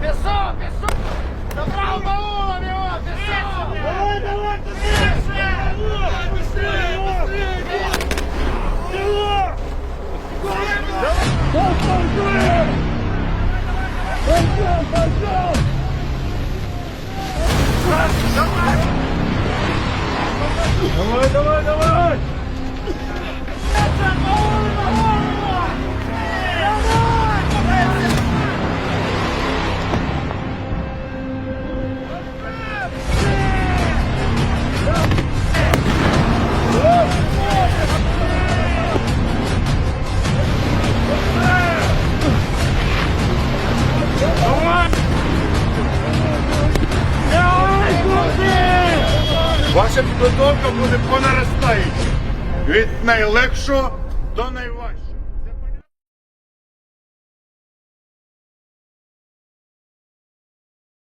Пішов, пішов! Забрав баулом його, пішов! Давай, давай, быстрее! Быстрее, быстрее! Его! Пошел, Пошел, пошел! Давай, давай, давай! Ваша підготовка буде по наростаючій. Від найлегшого до найважчого.